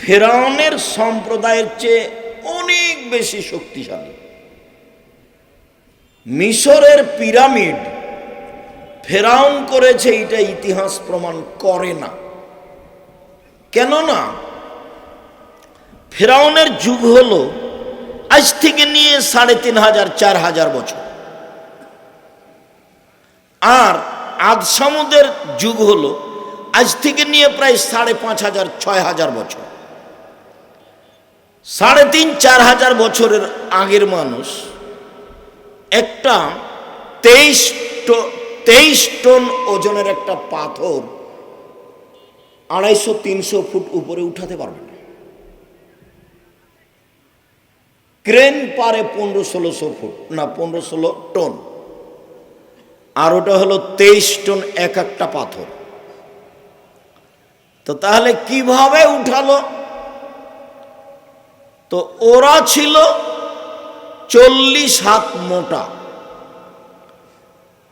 ফেরাউনের সম্প্রদায়ের চেয়ে অনেক বেশি শক্তিশালী। মিশরের পিরামিড, ফেরাউন করেছে এটা ইতিহাস প্রমাণ করে না। কেননা, ফেরাউনের যুগ হল আজ থেকে নিয়ে সাড়ে তিন হাজার, চার হাজার বছর। আর আদ সামুদের যুগ হল আজ থেকে নিয়ে প্রায় সাড়ে পাঁচ হাজার, ছয় হাজার বছর। সাড়ে তিন, চার হাজার বছরের আগের মানুষ, একটা তেইশ তেইশ টন ওজনের একটা পাথর আড়াইশো, তিনশো ফুট উপরে উঠাতে পারবে না। ক্রেন পারে পনেরো, ষোলোশো ফুট, না, পনেরো, ষোলো টন। আর ওটা হলো তেইশ টন এক একটা পাথর। তো তাহলে কীভাবে উঠালো? তো ওরা ছিল চল্লিশ হাত মোটা।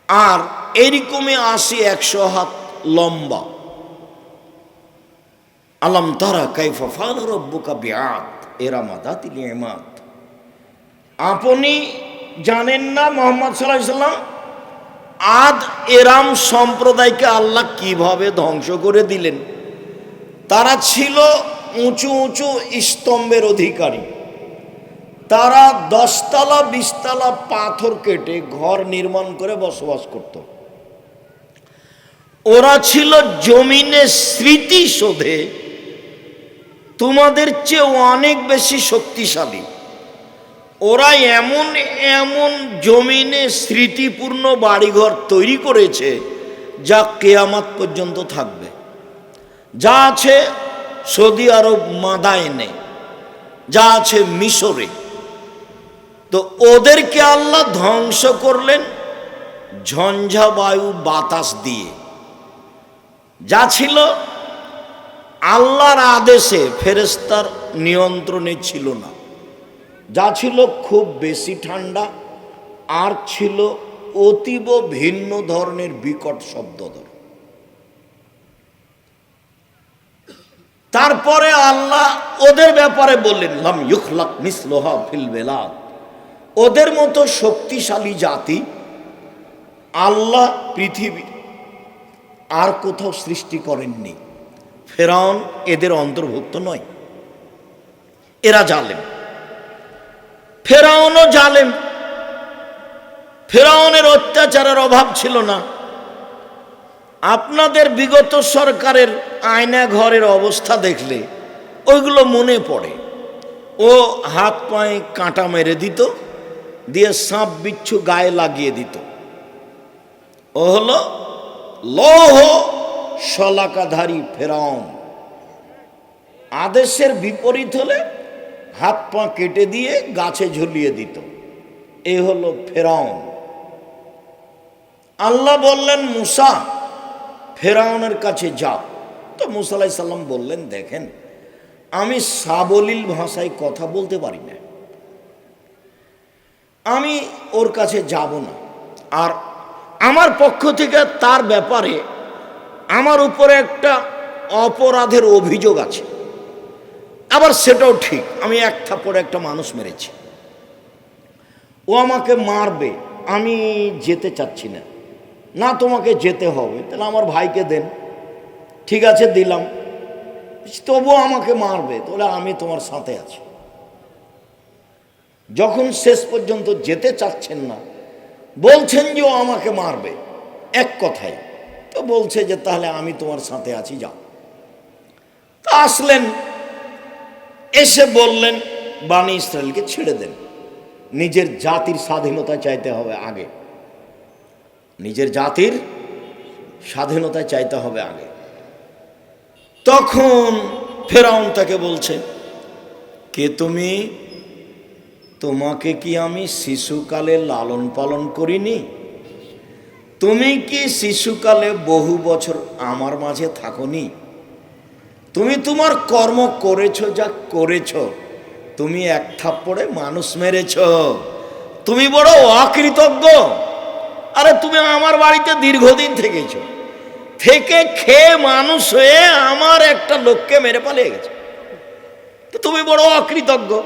আর এরকমই আশি, একশো হাত লম্বা। আলম তারা কাইফা ফাল রব্বুকা বিয়াত এরা মাদাতিল ইমাদ আপনি জানেন না মোহাম্মদ সাল্লাহ সাল্লাম, আদ এরাম সম্প্রদায়কে আল্লাহ কীভাবে ধ্বংস করে দিলেন? তারা ছিল উঁচু উঁচু স্তম্ভের অধিকারী। তারা দশতলা, বিশতলা পাথর কেটে ঘর নির্মাণ করে বসবাস করত। ওরা ছিল জমিনে স্মৃতি শোধে। তোমাদের চেয়ে অনেক বেশি শক্তিশালী। ওরা এমন এমন জমিনে স্মৃতিপূর্ণ বাড়িঘর তৈরি করেছে যা কেয়ামাত পর্যন্ত থাকবে। যা আছে সৌদি আরব মাদায়নে যা আছে মিশরে। তো ওদেরকে আল্লাহ ধ্বংস করলেন ঝঞ্ঝা বায়ু বাতাস দিয়ে। যা ছিল আল্লাহর আদেশে ফেরেস্তার নিয়ন্ত্রণে ছিল না। যা ছিল খুব বেশি ঠান্ডা, আর ছিল অতীব ভিন্ন ধরনের বিকট শব্দধর তারপরে আল্লাহ ওদের ব্যাপারে বললেন, লাম ইউখলাক মিসলোহা ফিল বেলাদ। ওদের মতো শক্তিশালী জাতি আল্লাহ পৃথিবী আর কোথাও সৃষ্টি করেননি। ফেরাউন এদের অন্তর্ভুক্ত নয়। এরা জালেম। ফেরাউনও জালেম। ফেরাউনের অত্যাচারের অভাব ছিল না। আপনাদের বিগত সরকারের আয়না ঘরের অবস্থা দেখলে ওইগুলো মনে পড়ে। ও হাত পায়ে কাঁটা মেরে দিত, দিয়ে সাপ বিচ্ছু গায়ে লাগিয়ে দিত। ও হলো লৌহ শলাকাধারী ফেরাউন। আদেশের বিপরীত হলে হাত পা কেটে দিয়ে গাছে ঝুলিয়ে দিত। এ হলো ফেরাউন। আল্লাহ বললেন, মুসা ফেরাউনের কাছে যাও। তো মুসালাই সাল্লাম বললেন, দেখেন, আমি সাবলীল ভাষায় কথা বলতে পারি না। আমি ওর কাছে যাব না। আর আমার পক্ষ থেকে তার ব্যাপারে আমার উপরে একটা অপরাধের অভিযোগ আছে। আবার সেটাও ঠিক, আমি এক থাপ্পড়ে একটা মানুষ মেরেছি। ও আমাকে মারবে, আমি যেতে চাচ্ছি না। না তোমাকে যেতে হবে, তাহলে আমার ভাইকে দেন। ঠিক আছে, দিলাম। তবুও আমাকে মারবে, তাহলে আমি তোমার সাথে আছি। যখন শেষ পর্যন্ত যেতে চাচ্ছেন না, বলছেন যে ও আমাকে মারবে, এক কথায়। তো বলছে যে তাহলে আমি তোমার সাথে আছি, যাও। তা আসলেন, এসে বললেন, বাণী ইসরায়েলকে ছেড়ে দেন। নিজের জাতির স্বাধীনতা চাইতে হবে আগে। নিজের জাতির স্বাধীনতা চাইতে হবে আগে। তখন ফেরাউন তাকে বলছে, কে তুমি? তোমাকে কি আমি শিশুকালে লালন পালন করিনি? তুমি কি শিশুকালে বহু বছর আমার মাঝে থাকনি? তুমি তোমার কর্ম করেছ যা করেছ। তুমি এক থাপ্পড়ে মানুষ মেরেছ। তুমি বড় অকৃতজ্ঞ। আরে তুমি আমার বাড়িতে দীর্ঘদিন থেকেছ থেকে খেয়ে মানুষ হয়ে আমার একটা লোককে মেরে পালিয়ে গেছে। তো তুমি বড় অকৃতজ্ঞ।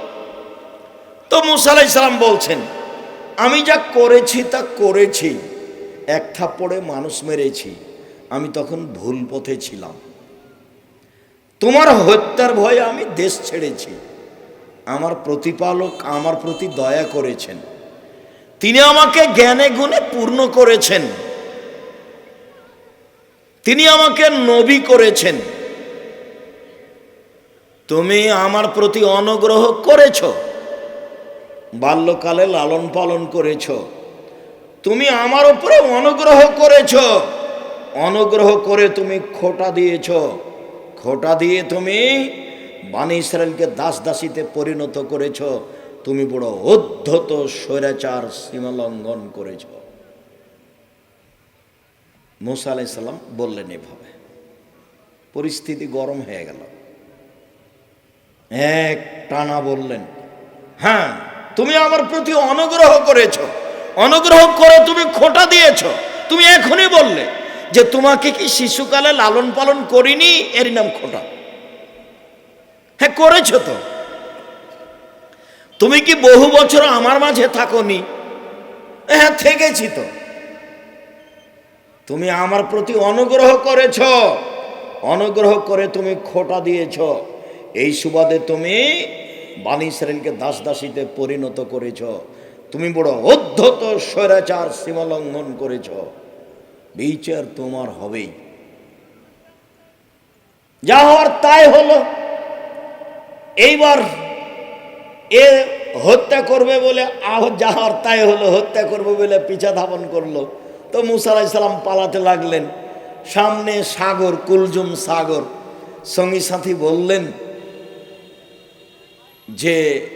তো মুসা আলাইসালাম বলছেন, আমি যা করেছি তা করেছি, এক থাপ্পড়ে মানুষ মেরেছি, আমি তখন ভুল পথে ছিলাম। তোমার হত্যার ভয়ে আমি দেশ ছেড়েছি। আমার প্রতিপালক আমার প্রতি দয়া করেছেন। তিনি আমাকে জ্ঞানে গুণে পূর্ণ করেছেন। তিনি আমাকে নবী করেছেন। তুমি আমার প্রতি অনুগ্রহ করেছ। বাল্যকালে লালন পালন করেছ। তুমি আমার উপরে অনুগ্রহ করেছ। অনুগ্রহ করে তুমি খোটা দিয়েছ। খোটা দিয়ে তুমি বাণী ইসরায়েলকে দাস দাসীতে পরিণত করেছ। তুমি বড় অধ্যত স্বৈরাচার সীমা লঙ্ঘন করেছ। মুসা আলাইসাল্লাম বললেন এভাবে। পরিস্থিতি গরম হয়ে গেল। এক টানা বললেন হ্যাঁ তুমি আমার প্রতি অনুগ্রহ করেছ। অনুগ্রহ করে তুমি খোটা দিয়েছ। তুমি এখনই বললে যে তোমাকে কি শিশুকালে লালন পালন করিনি? এর নাম খোটা। হ্যাঁ করেছ তো। তুমি কি বহু বছর আমার মাঝে থাকনি? হ্যাঁ থেকেছি তো। তুমি আমার প্রতি অনুগ্রহ করেছ। অনুগ্রহ করে তুমি খোটা দিয়েছ। এই সুবাদে তুমি বাণী ইসরায়েলকে দাস দাসীতে পরিণত করেছ। তুমি বড় অধ্যত স্বৈরাচার সীমা লঙ্ঘন করেছ। বিচার তোমার হবেই। যা হওয়ার তাই হলো। এইবার এ হত্যা করবে বলে যা তাই হলো, হত্যা করবে বলে পিছা ধাপন করল। তো মুসা আলাইসাল্লাম পালাতে লাগলেন। সামনে সাগর, কুলজুম সাগর। সঙ্গী সাথী বললেন যে,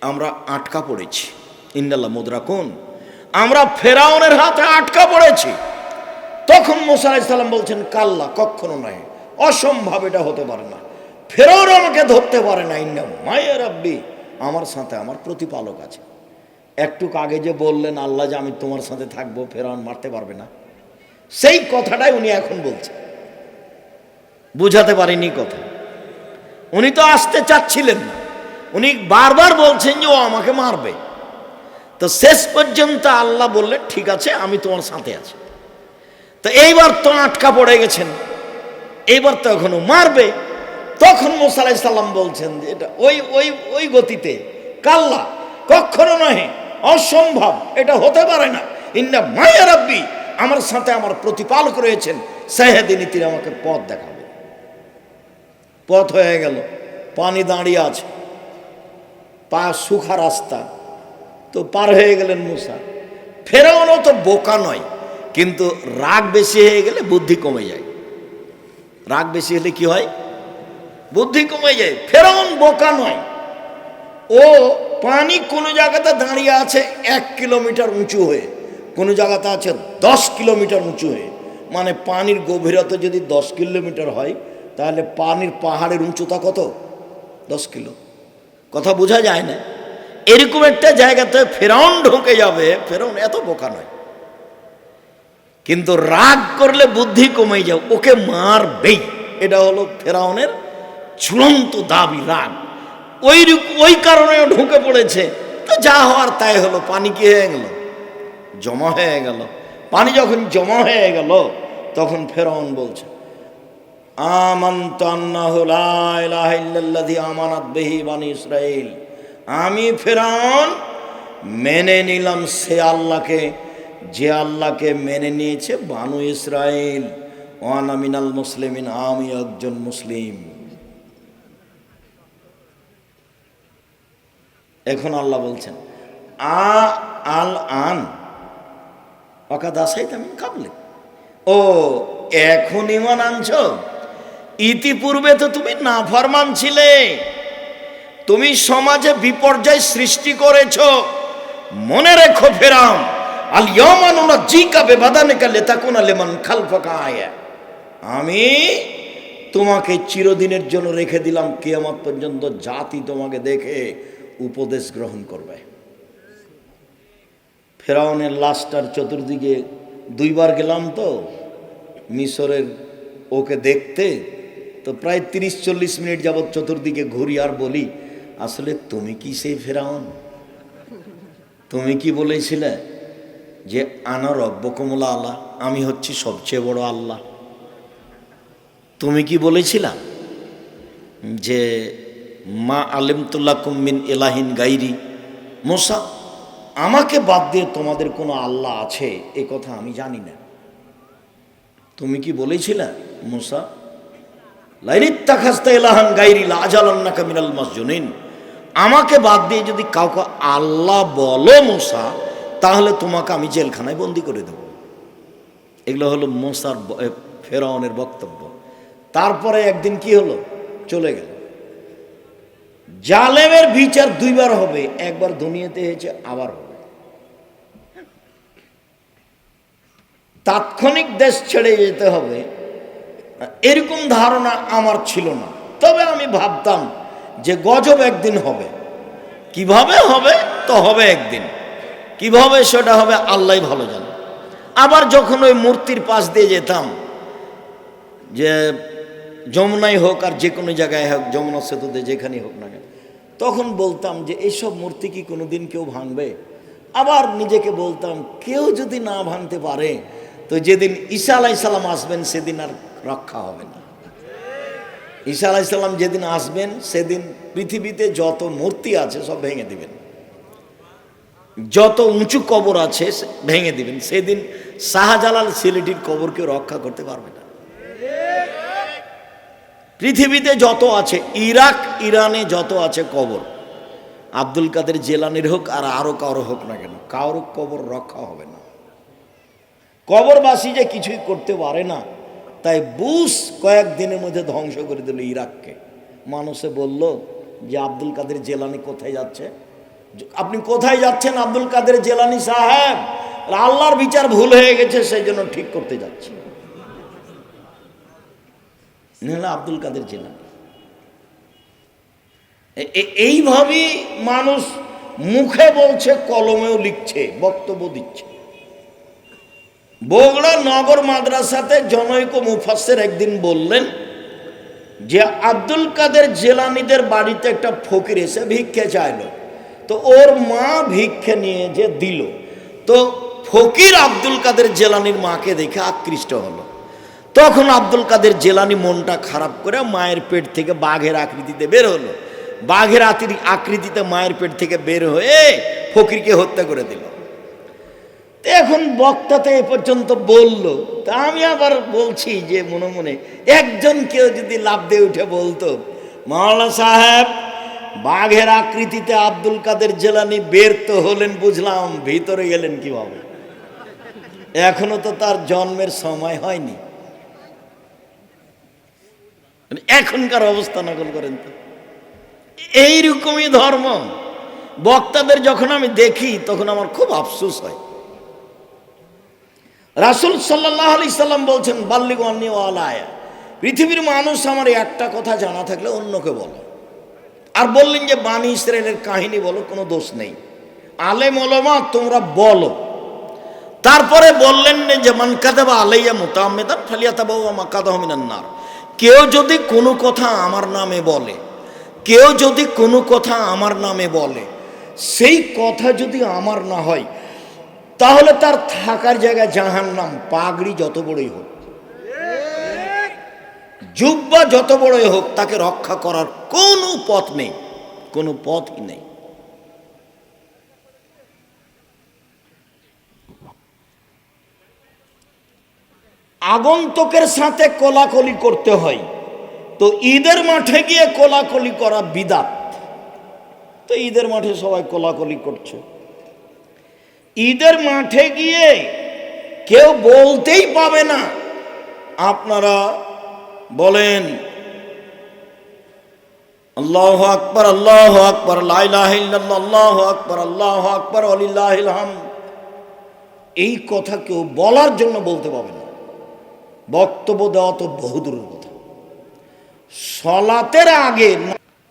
আমরা আটকা পড়েছি। ইন্দাল্লা মুদ্রা কোন। আমরা ফেরাউনের হাতে আটকা পড়েছি। তখন মোসা আলাইসাল্লাম বলছেন, কাল্লা কখনো নয়। অসম্ভব এটা হতে পারে না। ফেরাউন আমাকে ধরতে পারে না। ইন্না মায়ের আব্বি আমার সাথে আমার প্রতিপালক আছে। একটু আগে যে বললেন, আল্লাহ যে আমি তোমার সাথে থাকব, ফেরাউন মারতে পারবে না। সেই কথাটাই উনি এখন বলছেন। বুঝাতে পারেনি কথা। উনি তো আসতে চাচ্ছিলেন না। উনি বারবার বলছেন যে, ও আমাকে মারবে। তো শেষ পর্যন্ত আল্লাহ বললেন, ঠিক আছে, আমি তোমার সাথে আছি। তো এইবার তো আটকা পড়ে গেছেন। এইবার তো এখনও মারবে। তখন মোসালাই সাল্লাম বলছেন যে এটা ওই ওই ওই গতিতে, কাল্লা, কখনো নহে, অসম্ভব, এটা হতে পারে না। ইন্না মায়া রাব্বি, আমার সাথে আমার প্রতিপালক রয়েছেন সাহেদিনী তিনি আমাকে পথ দেখাবে। পথ হয়ে গেল, পানি দাঁড়িয়ে আছে, পা সুখা রাস্তা, তো পার হয়ে গেলেন মুসা। ফেরাউনও তো বোকা নয়, কিন্তু রাগ বেশি হয়ে গেলে বুদ্ধি কমে যায়। রাগ বেশি হলে কি হয়? বুদ্ধি কমে যায়, ফেরাউন বোকা নয়। ও পানি কোনো জায়গাতে দাঁড়িয়ে আছে এক কিলোমিটার উঁচু হয়ে, কোনো জায়গাতে আছে দশ কিলোমিটার উঁচু হয়ে। মানে পানির গভীরতা যদি দশ কিলোমিটার হয়, তাহলে পানির পাহাড়ের উঁচুতা কত? দশ কিলো। কথা বোঝা যায় না। এরকম একটা জায়গাতে ফেরাউন ঢুকে যাবে, ফেরাউন এত বোকা নয়। কিন্তু রাগ করলে বুদ্ধি কমে যাও ওকে মারবেই। এটা হলো ফেরাউনের চূড়ান্ত দাবি রাগ ওই ওই কারণে ঢুকে পড়েছে। তো যা হওয়ার তাই হলো, পানি কি হয়ে গেল? জমা হয়ে গেল। পানি যখন জমা হয়ে গেল, তখন ফেরাউন বলছে আমি ফেরাউন মেনে নিলাম সে আল্লাহকে, যে আল্লাহকে মেনে নিয়েছে বানু ইসরাইল ওয়ানা মিনাল মুসলিমিন, আমি একজন মুসলিম। এখন আল্লাহ বলছেন, আ আল আন অকাদ আসাই তেমন কাবলে ও, এখন ইমান আনছ? ইতিপূর্বে তো তুমি না ফরমান ছিলে। তুমি সমাজে বিপর্যয় সৃষ্টি করেছ। মনে রেখো ফেরাম, আল ইয়মানুনা জিকা বেবাদানিকা লেতাকুনা লেমান খালফাকা আয়া। আমি তোমাকে চিরদিনের জন্য রেখে দিলাম, কিয়ামত পর্যন্ত জাতি তোমাকে দেখে উপদেশ গ্রহণ করবে। ফেরাউনের লাশটার চতুর্দিকে দুইবার গেলাম তো, মিশরের ওকে দেখতে, তো প্রায় তিরিশ চল্লিশ মিনিট যাবৎ চতুর্দিকে ঘুরি আর বলি, আসলে তুমি কি সেই ফেরাউন? তুমি কি বলেছিলে যে আনা রব্বকমলা আল্লাহ আমি হচ্ছি সবচেয়ে বড় আল্লাহ? তুমি কি বলেছিলা যে মা আলিমতুল্লাহ কুম্মিন এলাহিন গাইরি। মোসা, আমাকে বাদ দিয়ে তোমাদের কোনো আল্লাহ আছে? এ কথা আমি জানি না। তুমি কি বলেছিলে, মুসা? লাইনিত্তা খাস্তা এলাহান গাইরি লাজালান্নাকা মিনাল মাসজুনিন। আমাকে বাদ দিয়ে যদি কাউকে আল্লাহ বলো, মোসা, তাহলে তোমাকে আমি জেলখানায় বন্দি করে দেব। এগুলো হলো মোসার ফেরাউনের বক্তব্য। তারপরে একদিন কি হলো? চলে গেল। জালেমের বিচার দুইবার হবে, একবার দুনিয়াতে হয়েছে, আবার হবে। তাৎক্ষণিক দেশ ছেড়ে যেতে হবে, এরকম ধারণা আমার ছিল না। তবে আমি ভাবতাম যে গজব একদিন হবে। কীভাবে হবে? তো হবে একদিন। কীভাবে সেটা হবে? আল্লাহ ভালো জানে। আবার যখন ওই মূর্তির পাশ দিয়ে যেতাম, যে যমুনাই হোক আর যে কোনো জায়গায় হোক, যমুনা সেতুতে যেখানেই হোক না কেন তখন বলতাম যে এইসব মূর্তি কি কোনোদিন কেউ ভাঙবে? আবার নিজেকে বলতাম, কেউ যদি না ভাঙতে পারে, তো যেদিন ঈসা আলাইসাল্লাম আসবেন, সেদিন আর রক্ষা হবে না। ঈসা আলাইসাল্লাম যেদিন আসবেন, সেদিন পৃথিবীতে যত মূর্তি আছে সব ভেঙে দিবেন। যত উঁচু কবর আছে ভেঙে দিবেন। সেদিন শাহজালাল সিলেটির কবরকে রক্ষা করতে পারবে না পৃথিবীতে যত আছে, ইরাক, ইরানে যত আছে কবর, আব্দুল কাদের জেলানির হোক আর আরও কারও হোক না কেন, কারও কবর রক্ষা হবে না। কবরবাসী যে কিছুই করতে পারে না, তাই বুশ কয়েকদিনের মধ্যে ধ্বংস করে দিল ইরাককে। মানুষে বলল যে, আব্দুল কাদের জেলানি কোথায় যাচ্ছে? আপনি কোথায় যাচ্ছেন, আব্দুল কাদের জেলানি সাহেব? আল্লাহর বিচার ভুল হয়ে গেছে, সেই জন্য ঠিক করতে যাচ্ছি। নাহলে আব্দুল কাদের জেলানি। এইভাবেই মানুষ মুখে বলছে, কলমেও লিখছে, বক্তব্য দিচ্ছে। বগুড়া নগর মাদ্রাসাতে জনৈক মুফাসের একদিন বললেন যে, আব্দুল কাদের জেলানিদের বাড়িতে একটা ফকির এসে ভিক্ষে চাইলো। তো ওর মা ভিক্ষে নিয়ে যে দিল। তো ফকির আব্দুল কাদের জেলানির মাকে দেখে আকৃষ্ট হলো। তখন আব্দুল কাদের জেলানি মনটা খারাপ করে মায়ের পেট থেকে বাঘের আকৃতিতে বের হলো। বাঘের আকৃতিতে মায়ের পেট থেকে বের হয়ে ফকিরকে হত্যা করে দিল। এখন বক্তাতে এ পর্যন্ত বলল, তা আমি আবার বলছি যে মনে মনে একজন কেউ যদি লাভ দিয়ে উঠে বলতো, মাওলানা সাহেব, বাঘের আকৃতিতে আব্দুল কাদের জেলানি বের তো হলেন বুঝলাম, ভিতরে গেলেন কীভাবে? এখনও তো তার জন্মের সময় হয়নি। মানে এখনকার অবস্থা নকল করেন তো। এইরকমই ধর্ম। বক্তাদের যখন আমি দেখি, তখন আমার খুব আফসোস হয়। রাসুল সাল্লাহ আলি সাল্লাম বলছেন, বাল্লিগ অন্য আলায়া। পৃথিবীর মানুষ আমার একটা কথা জানা থাকলে অন্যকে বলো। আর বললেন যে বাণী ইসরায়েলের কাহিনী বলো, কোনো দোষ নেই। আলেম ওলমা, তোমরা বলো। তারপরে বললেন যে, মান কাদাবা আলাইয়া মোতামেদান ফালিয়াতা বাবু আমা কাদাহমিনান্নার কেউ যদি কোনো কথা আমার নামে বলে, কেউ যদি কোনো কথা আমার নামে বলে, সেই কথা যদি আমার না হয়, তাহলে তার থাকার জায়গায় জাহান নাম পাগড়ি যত বড়ই হোক। জুব্বা যত বড়ই হোক, তাকে রক্ষা করার কোনো পথ নেই, কোনো পথই নেই। আগন্তুকের সাথে কোলাকলি করতে হয়। তো ঈদের মাঠে গিয়ে কোলাকলি করা বিদাত। তো ঈদের মাঠে সবাই কোলাকলি করছে। ঈদের মাঠে গিয়ে কেউ বলতেই পাবে না। আপনারা বলেন, আল্লাহ আকবর আল্লাহ আকবর আল্লাহ আকবর আল্লাহ আকবর আলিল্লাহাম এই কথা কেউ বলার জন্য বলতে পাবে না। বক্তব্য দেওয়া তো বহুদূরের কথা। সলাতের আগে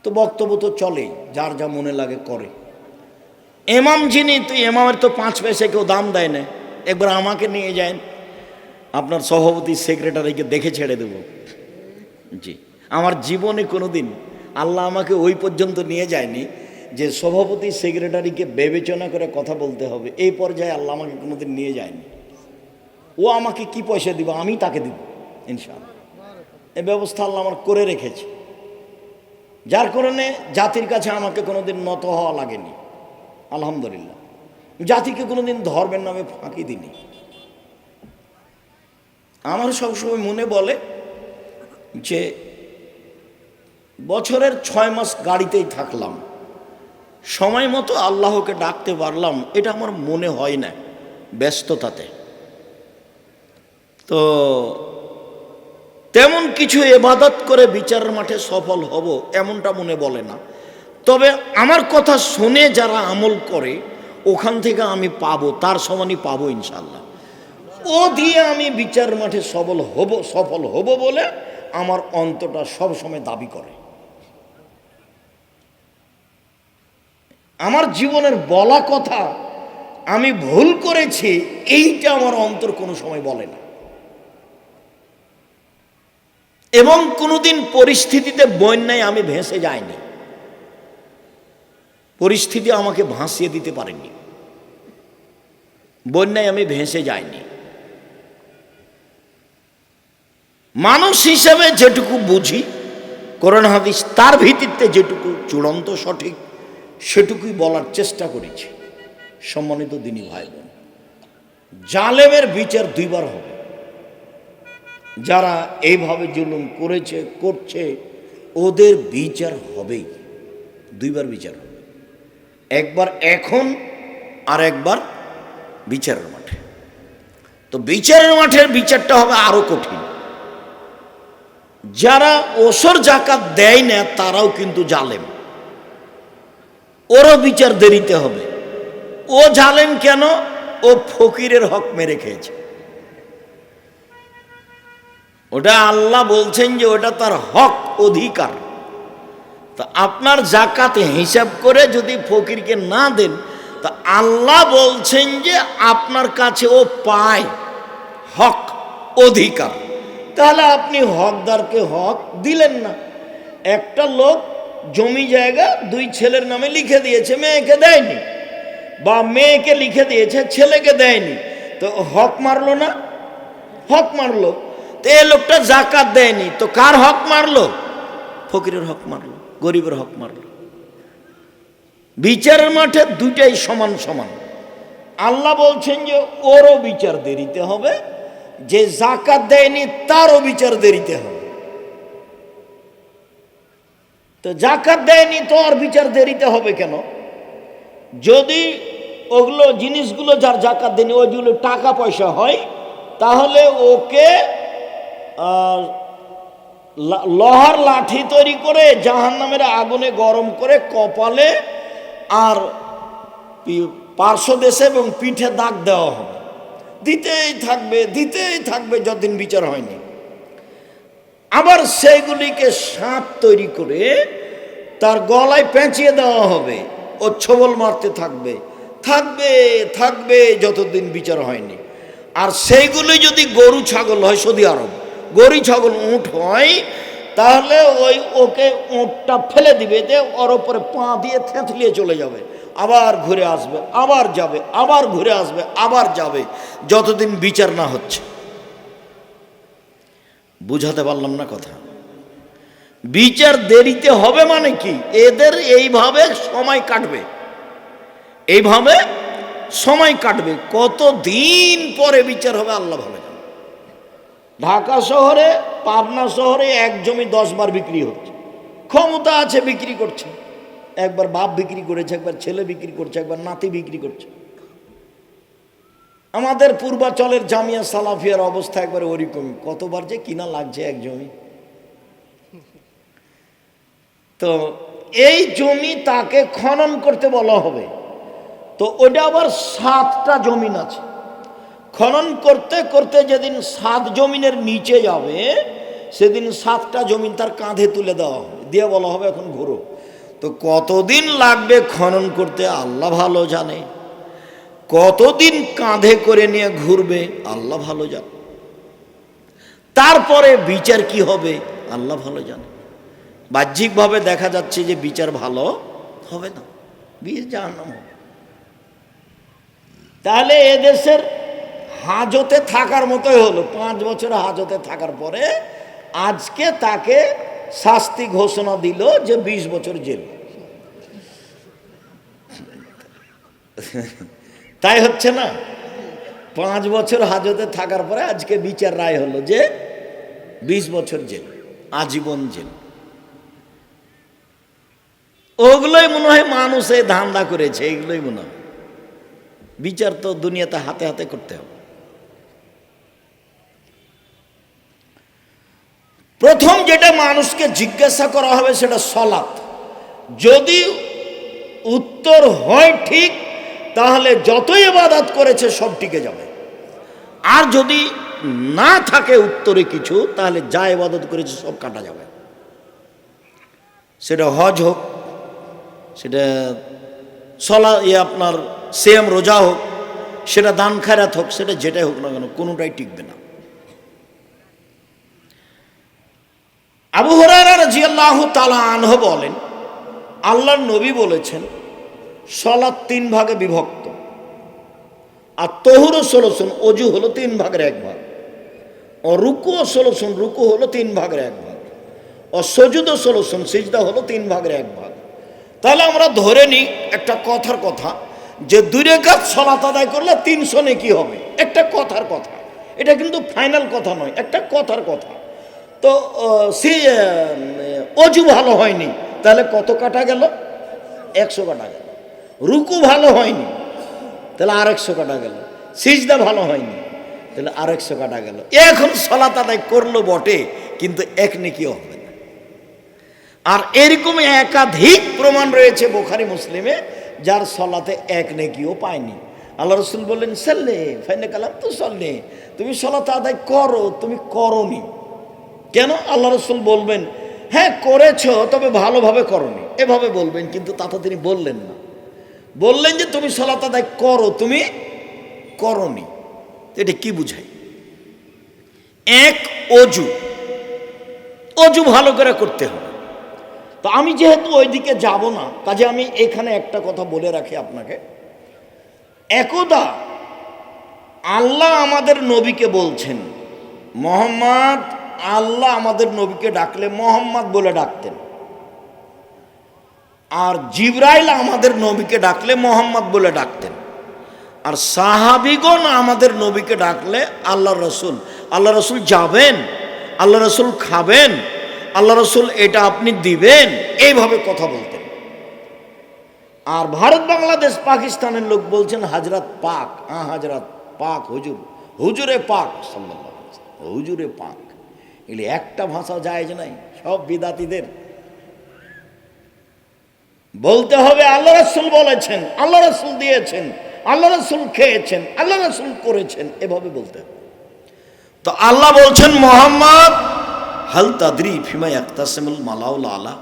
তো বক্তব্য তো চলেই যার যা মনে লাগে করে। এমাম যিনি তো এমামের তো পাঁচ পয়সা কেউ দাম দেয় না। একবার আমাকে নিয়ে যায় আপনার সভাপতি সেক্রেটারিকে দেখে ছেড়ে দেব। জি, আমার জীবনে কোনো দিন আল্লাহ আমাকে ওই পর্যন্ত নিয়ে যায়নি যে সভাপতি সেক্রেটারিকে বিবেচনা করে কথা বলতে হবে। এই পর্যায়ে আল্লাহ আমাকে কোনোদিন নিয়ে যায়নি। ও আমাকে কি পয়সা দিব? আমি তাকে দিব, ইনশাআল্লাহ। এ ব্যবস্থা আল্লাহ আমার করে রেখেছে। যার কারণে জাতির কাছে আমাকে কোনোদিন নত হওয়া লাগেনি। আলহামদুলিল্লাহ। জাতিকে কোনোদিন ধর্মের নামে ফাঁকি দিনি আমার সবসময় মনে বলে যে, বছরের ছয় মাস গাড়িতেই থাকলাম। সময় মতো আল্লাহকে ডাকতে পারলাম, এটা আমার মনে হয় না ব্যস্ততাতে। তো তেমন কিছু এবাদত করে বিচারের মাঠে সফল হব এমনটা মনে বলে না। তবে আমার কথা শুনে যারা আমল করে, ওখান থেকে আমি পাবো, তার সমানই পাবো ইনশাল্লাহ ও দিয়ে আমি বিচার মাঠে সফল হব সফল হব বলে আমার অন্তটা সব সময় দাবি করে। আমার জীবনের বলা কথা আমি ভুল করেছি, এইটা আমার অন্তর কোনো সময় বলে না। এবং কোনোদিন পরিস্থিতিতে বন্যায় আমি ভেসে যাইনি। পরিস্থিতি আমাকে ভাসিয়ে দিতে পারেনি। বন্যায় আমি ভেসে যাইনি। মানুষ হিসেবে যেটুকু বুঝি করোনা হাদিস তার ভিত্তিতে যেটুকু চূড়ান্ত সঠিক, সেটুকুই বলার চেষ্টা করেছি। সম্মানিত দিনী ভাই বোন জালেমের বিচার দুইবার হবে। যারা এইভাবে জুলুম করেছে, করছে, ওদের বিচার হবেই। দুইবার বিচার হবে। একবার এখন আর একবার বিচারের মাঠে। তো বিচারের মাঠের বিচারটা হবে আরও কঠিন। যারা ওসর জাকাত দেয় না, তারাও কিন্তু জালেম। ওরও বিচার দেরিতে হবে। ও জালেম কেন? ও ফকিরের হক মেরে খেয়েছে। ওটা আল্লাহ বলছেন যে ওটা তার হক, অধিকার। তা আপনার জাকাতে হিসাব করে যদি ফকিরকে না দেন, তা আল্লাহ বলছেন যে আপনার কাছে ও পায় হক, অধিকার। তাহলে আপনি হকদারকে হক দিলেন না। একটা লোক জমি জায়গা দুই ছেলের নামে লিখে দিয়েছে, মেয়েকে দেয়নি। বা মেয়েকে লিখে দিয়েছে, ছেলেকে দেয়নি। তো হক মারলো না? হক মারলো। তো এ লোকটা জাকাত দেয়নি। তো কার হক মারলো? ফকিরের হক মারলো, গরিবের হক মারলো। বিচারের মাঠে দুইটাই সমান সমান। আল্লাহ বলছেন যে, ওরও বিচার দেরিতে হবে, যে জাকাত দেয়নি তারও বিচার দেরিতে হবে। তো জাকাত দেয়নি তো আর বিচার দেরিতে হবে কেন? যদি ওগুলো জিনিসগুলো যার জাকাত দেয়নি ওইগুলো টাকা পয়সা হয়, তাহলে ওকে লোহার লাঠি তৈরি করে জাহান নামের আগুনে গরম করে কপালে আর পার্শ্ব দেশে এবং পিঠে দাগ দেওয়া হবে। দিতেই থাকবে দিতেই থাকবে যতদিন বিচার হয়নি। আবার সেইগুলিকে সাপ তৈরি করে তার গলায় পেঁচিয়ে দেওয়া হবে ও ছবল মারতে থাকবে। থাকবে থাকবে যতদিন বিচার হয়নি। আর সেইগুলি যদি গরু, ছাগল হয় সৌদি আরব গরু ছাগল উঁট হয়, তাহলে ওই ওকে উঁটটা ফেলে দিবে যে ওর ওপরে পা দিয়ে থেঁতলিয়ে চলে যাবে। আবার ঘুরে আসবে, আবার যাবে, আবার ঘুরে আসবে, আবার যাবে, যতদিন বিচার না হচ্ছে। বুঝাতে পারলাম না কথা। বিচার দেরিতে হবে মানে কি? এদের এইভাবে সময় কাটবে। এইভাবে সময় কাটবে। কত দিন পরে বিচার হবে আল্লাহ জানে ঢাকা শহরে, পাবনা শহরে এক জমি দশ বার বিক্রি হচ্ছে। ক্ষমতা আছে, বিক্রি করছে। একবার বাপ বিক্রি করেছে, একবার ছেলে বিক্রি করছে, একবার নাতি বিক্রি করছে। আমাদের পূর্বাচলের জামিয়া সালাফিয়ার অবস্থা একবার ওরকমই কতবার যে কিনা লাগছে এক জমি। তো এই জমি তাকে খনন করতে বলা হবে। তো ওটা আবার সাতটা জমিন আছে। খনন করতে করতে যেদিন সাত জমিনের নিচে যাবে, সেদিন সাতটা জমিন তার কাঁধে তুলে দেওয়া হবে। দিয়ে বলা হবে এখন ঘুরো। তো কতদিন লাগবে খনন করতে আল্লাহ ভালো জানে। কতদিন কাঁধে করে নিয়ে ঘুরবে আল্লাহ ভালো জানে। তারপরে বিচার কি হবে আল্লাহ ভালো জানে। বাহ্যিকভাবে দেখা যাচ্ছে যে বিচার ভালো হবে না। বিয়ে জাহান্নাম তাহলে এদেশের হাজতে থাকার মতোই হলো। পাঁচ বছর হাজতে থাকার পরে আজকে তাকে শাস্তি ঘোষণা দিল যে বিশ বছর জেল। তাই হচ্ছে না? পাঁচ বছর হাজতে থাকার পরে আজকে বিচার রায় হলো যে বিশ বছর জেল, আজীবন জেল। ওগুলোই মনে হয় মানুষ ধান্দা করেছে এগুলোই মনে হয়। বিচার তো দুনিয়াতে হাতে হাতে করতে হবে। প্রথম যেটা মানুষকে জিজ্ঞাসা করা হবে সেটা সলাৎ। যদি উত্তর হয় ঠিক, তাহলে যতই এবাদাত করেছে সব টিকে যাবে। আর যদি না থাকে উত্তরে কিছু, তাহলে যা এবাদত করেছে সব কাটা যাবে। সেটা হজ হোক, সেটা সলা ইয়ে আপনার সেম রোজা হোক, সেটা দান খায়রাত হোক, সেটা যেটাই হোক না কেন, কোনোটাই টিকবে না। আবু হরারা রাজিয়াল্লাহ তালা আনহ বলেন, আল্লাহর নবী বলেছেন সলাৎ তিন ভাগে বিভক্ত। আর তহুরও ষোলোশন অজু হলো তিন ভাগের এক ভাগ। ও রুকুও ষোলোশন রুকু হলো তিন ভাগের এক ভাগ। ও সজুদও ষোলোশন সিজদা হলো তিন ভাগের এক ভাগ। তাহলে আমরা ধরে নিই একটা কথার কথা, যে দুই রেখাত সলাত আদায় করলে তিনশো কি হবে। একটা কথার কথা। এটা কিন্তু ফাইনাল কথা নয়, একটা কথার কথা। তো সে অজু ভালো হয়নি। তাহলে কত কাটা গেল? একশো কাটা গেল। রুকু ভালো হয়নি। তাহলে আর একশো কাটা গেল। সিজদা ভালো হয়নি। তাহলে আর একশো কাটা গেল। এখন সলাত আদায় করল বটে, কিন্তু এক নেকিও হবে না। আর এরকম একাধিক প্রমাণ রয়েছে বোখারি মুসলিমে, যার সলাতে এক নেকিও পায়নি। আল্লাহ রসুল বললেন, সাল্লে ফাইনে কালাম তো সল্লে তুমি সলাতে আদায় করো, তুমি করনি। কেন আল্লাহ রসুল বলবেন হ্যাঁ করেছ, তবে ভালোভাবে করনি। এভাবে বলবেন, কিন্তু তাতে তিনি বললেন না। বললেন যে, তুমি সলাত আদায় করো, তুমি করনি। এটা কি বুঝাই এক, অজু। অজু ভালো করে করতে হবে। তো আমি যেহেতু ওইদিকে যাব না, কাজে আমি এখানে একটা কথা বলে রাখি আপনাকে। একদা আল্লাহ আমাদের নবীকে বলছেন, মোহাম্মদ আল্লাহ আমাদের নবীকে ডাকলে মোহাম্মদ বলে ডাকতেন। আর জিব্রাইল আমাদের নবীকে ডাকলে মোহাম্মদ বলে ডাকতেন। আর সাহাবিগণ আমাদের নবীকে ডাকলে আল্লাহ রসুল। আল্লাহ রসুল যাবেন আল্লাহ রসুল খাবেন আল্লাহ রসুল এটা আপনি দিবেন, এইভাবে কথা বলতেন। আর ভারত, বাংলাদেশ, পাকিস্তানের লোক বলছেন হাজরাত পাক। হ্যাঁ হাজরাত পাক, হুজুর। হুজুরে পাক সাল্লাল্লাহু হুজুরে পাক। এগুলি একটা ভাষা যায় নাই, সব বিদাতিদের। বলতে হবে, আল্লাহ রসুল বলেছেন, আল্লাহ রসুল দিয়েছেন, আল্লাহ রসুল খেয়েছেন, আল্লাহ রসুল করেছেন, এভাবে বলতে তো আল্লাহ বলছেন, মোহাম্মদ, হাল তাদরি ফিমা একতাসেমুল মালাউল আলা।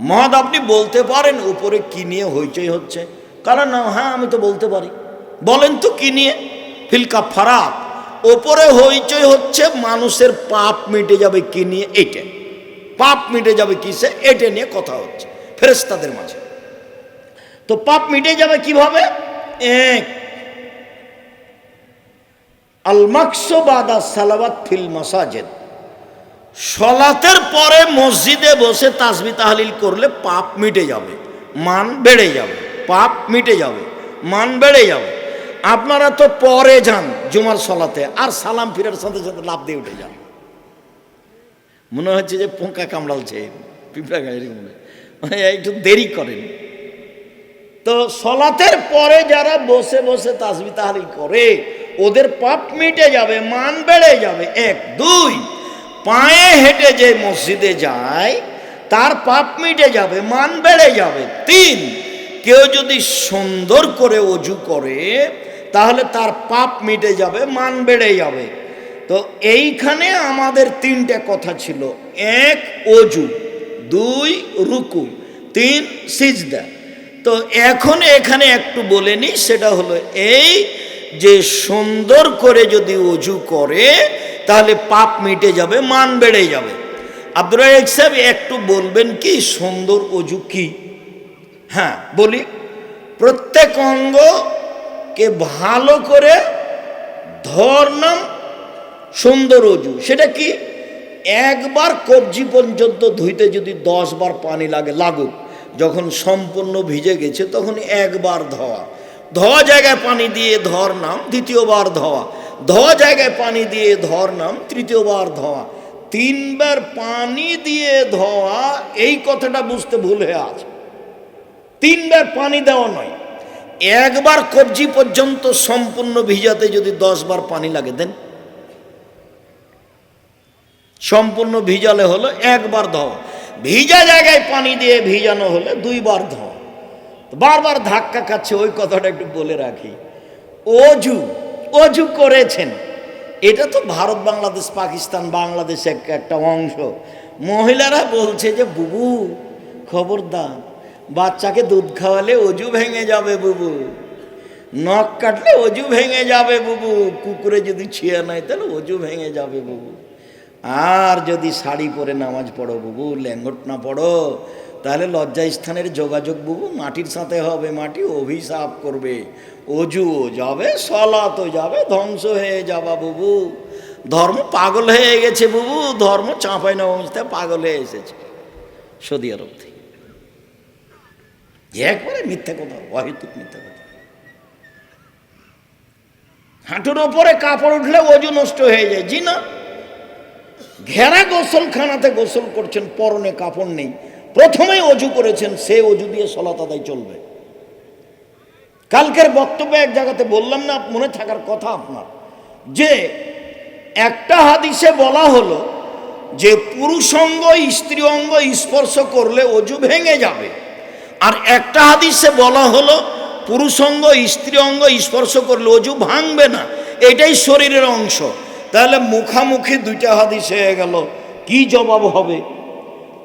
মহাদ আপনি বলতে পারেন, উপরে কি নিয়ে হইচই হচ্ছে। কারণ হ্যাঁ আমি তো বলতে পারি। বলেন তো কি নিয়ে? ফিলকা ফারাক ওপরে হইচই হচ্ছে, মানুষের পাপ মিটে যাবে কি নিয়ে? এইটা। পাপ মিটে যাবে কিসে? এটা নিয়ে কথা হচ্ছে ফেরেস্তাদের মাঝে। তো পাপ মিটে যাবে কীভাবে? এক আল মাকসবাদা সালাবাত ফিল মাসাজেদ। সলাতের পরে মসজিদে বসে তাসবি তাহলিল করলে পাপ মিটে যাবে, মান বেড়ে যাবে, পাপ মিটে যাবে, মান বেড়ে যাবে। আপনারা তো পরে যান জুমার সলাতে, আর সালাম ফিরার সাথে সাথে লাভ দিয়ে উঠে যান। মনে হচ্ছে যে পোকা কামড়ালছে পিঁপড়া গাড়ি মনে। মানে একটু দেরি করেন। তো সলাতের পরে যারা বসে বসে তাসবি তাহলিল করে, ওদের পাপ মিটে যাবে, মান বেড়ে যাবে। এক, দুই, পায়ে হেঁটে যে মসজিদে যায়, তার পাপ মিটে যাবে, মান বেড়ে যাবে। তিন, কেউ যদি সুন্দর করে অজু করে তাহলে তার পাপ মিটে যাবে, মান বেড়ে যাবে। তো এইখানে আমাদের তিনটে কথা ছিল। এক, অজু। দুই, রুকু। তিন, সিজদা। তো এখন এখানে একটু বলে নি, সেটা হলো এই যে সুন্দর করে যদি অজু করে, তাহলে পাপ মিটে যাবে, মান বেড়ে যাবে। আব্দুর রাজাক সাহেব একটু বলবেন কি, সুন্দর অজু কি? হ্যাঁ বলি। প্রত্যেক অঙ্গকে ভালো করে ধর্নাম সুন্দর অজু। সেটা কি? একবার কবজি পর্যন্ত ধুইতে যদি দশ বার পানি লাগে, লাগুক। যখন সম্পূর্ণ ভিজে গেছে, তখন একবার ধোয়া। ধোয়া জায়গায় পানি দিয়ে ধর নাম দ্বিতীয়বার ধোয়া। ধোয়া জায়গায় পানি দিয়ে ধর নাম তৃতীয়বার ধোয়া। তিনবার পানি দিয়ে ধোয়া, এই কথাটা বুঝতে ভুল হয়ে আছে। তিনবার পানি দেওয়া নয়। একবার কবজি পর্যন্ত সম্পূর্ণ ভিজাতে যদি দশ বার পানি লাগে দেন। সম্পূর্ণ ভিজালে হলো একবার ধোয়া। ভিজা জায়গায় পানি দিয়ে ভিজানো হলে দুইবার ধোয়া। বারবার ধাক্কা খাচ্ছে, ওই কথাটা একটু বলে রাখি। অজু অজু করেছেন। এটা তো ভারত, বাংলাদেশ, পাকিস্তান, বাংলাদেশ এক- একটা অংশ। মহিলারা বলছে যে, বুবু, খবরদার। বাচ্চাকে দুধ খাওয়ালে অজু ভেঙে যাবে বুবু। নখ কাটলে অজু ভেঙে যাবে বুবু। কুকুরে যদি ছিঁড়ে নেয়, তাহলে অজু ভেঙে যাবে বুবু। আর যদি শাড়ি পরে নামাজ পড়ো বুবু, ল্যাঙ্গট না পড়ো, তাহলে লজ্জা স্থানের যোগাযোগ বুবু মাটির সাথে হবে, মাটি অভিশাপ করবে। অজুও যাবে সলাতও যাবে, ধ্বংস হয়ে যাবা বুবু। ধর্ম পাগল হয়ে গেছে বুবু, ধর্ম চাঁপাই নবস্থায় পাগল হয়ে এসেছে। সৌদি আরব থেকে। একবারে মিথ্যা কথা, অহেতুক মিথ্যা কথা। হাঁটুর ওপরে কাপড় উঠলে ওজু নষ্ট হয়ে যায়। জি না? ঘেরা গোসলখানাতে গোসল করছেন, পরনে কাপড় নেই। প্রথমেই অজু করেছেন, সে অজু দিয়ে সলাত আদায় চলবে। কালকের বক্তব্যে এক জায়গাতে বললাম না, মনে থাকার কথা আপনার। যে একটা হাদিসে বলা হলো যে পুরুষ অঙ্গ স্ত্রী অঙ্গ স্পর্শ করলে অজু ভেঙে যাবে। আর একটা হাদিসে বলা হলো পুরুষ অঙ্গ স্ত্রী অঙ্গ স্পর্শ করলে অজু ভাঙবে না, এটাই শরীরের অংশ। তাহলে মুখামুখি দুইটা হাদিস হয়ে গেল, কি জবাব হবে?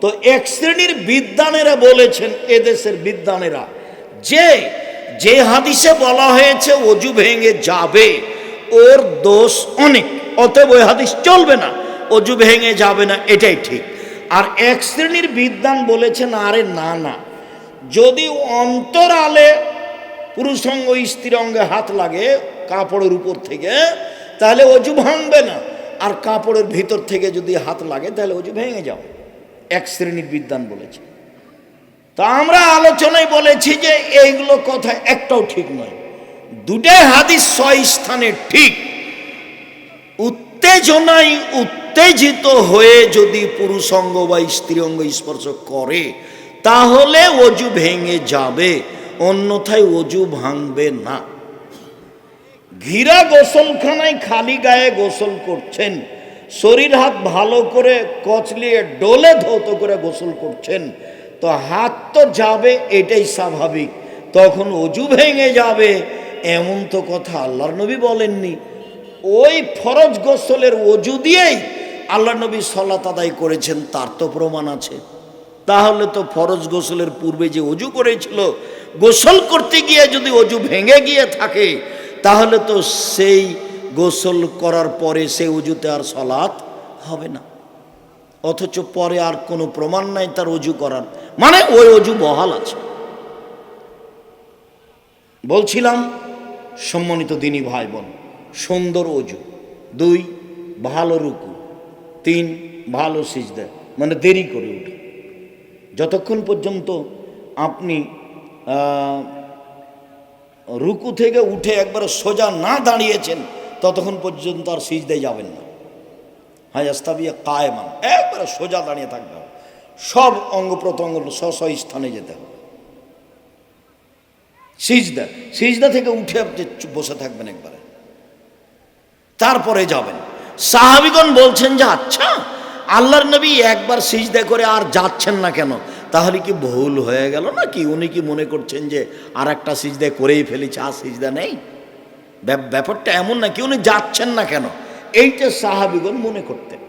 তো এক শ্রেণির বিদ্বানেরা বলেছেন এদেশের বিদ্বানেরা, যে যে হাদিসে বলা হয়েছে, অজু ভেঙে যাবে, ওর দোষ অনেক, অতএব ওই হাদিস চলবে না, অজু ভেঙে যাবে না, এটাই ঠিক। আর এক শ্রেণির বিদ্বান বলেছেন, আরে না না যদি অন্তরালে পুরুষ অঙ্গ স্ত্রী অঙ্গে হাত লাগে কাপড়ের উপর থেকে, তাহলে অজু ভাঙবে না। আর কাপড়ের ভিতর থেকে যদি হাত লাগে, তাহলে অজু ভেঙে যাও এক শ্রেণির বিদ্বান বলেছে। তা আমরা আলোচনায় বলেছি যে এইগুলো কথা একটাও ঠিক নয়। দুটাই হাদিস ছয় স্থানে ঠিক। উত্তেজনায় উত্তেজিত হয়ে যদি পুরুষ অঙ্গ বা স্ত্রী অঙ্গ স্পর্শ করে তাহলে অজু ভেঙে যাবে, অন্যথায় অজু ভাঙবে না। ঘিরা গোসলখানায় খালি গায়ে গোসল করছেন, শরীর হাত ভালো করে কচলিয়ে ডোলে ধৌত করে গোসল করছেন, তো হাত তো যাবে, এটাই স্বাভাবিক। তখন অজু ভেঙে যাবে, এমন তো কথা আল্লাহর নবী বলেননি। ওই ফরজ গোসলের অজু দিয়েই আল্লাহ নবী সলাত আদায় করেছেন, তার তো প্রমাণ আছে। তাহলে তো ফরজ গোসলের পূর্বে যে অজু করেছিল, গোসল করতে গিয়ে যদি অজু ভেঙে গিয়ে থাকে, তাহলে তো সেই গোসল করার পরে সে অজুতে আর সলাৎ হবে না। অথচ পরে আর কোনো প্রমাণ নাই তার অজু করার। মানে ওই অজু বহাল আছে। বলছিলাম, সম্মানিত দিনী ভাই বোন সুন্দর অজু। দুই, ভালো রুকু। তিন, ভালো সিজদা। মানে দেরি করে উঠে। যতক্ষণ পর্যন্ত আপনি রুকু থেকে উঠে একবার সোজা না দাঁড়িয়েছেন, ততক্ষণ পর্যন্ত আর সিজদায় যাবেন না। হাই আস্তাবিয়া, কায়মান। একবারে সোজা দাঁড়িয়ে থাকবে সব অঙ্গ প্রত্যঙ্গ স্ব স্থানে যেতে হবে। সিজদা সিজদা থেকে উঠে আপনি বসে থাকবেন একবারে। তারপরে যাবেন। সাহাবিগণ বলছেন যে আচ্ছা আল্লাহর নবী একবার সিজদা করে আর যাচ্ছেন না কেন? তাহলে কি ভুল হয়ে গেল না কি উনি কি মনে করছেন যে আর একটা সিজদা করেই ফেলেছে, আর সিজদা নেই? ব্যাপ- ব্যাপারটা এমন না কি উনি যাচ্ছেন না কেন? এইটা সাহাবিগণ মনে করতেন।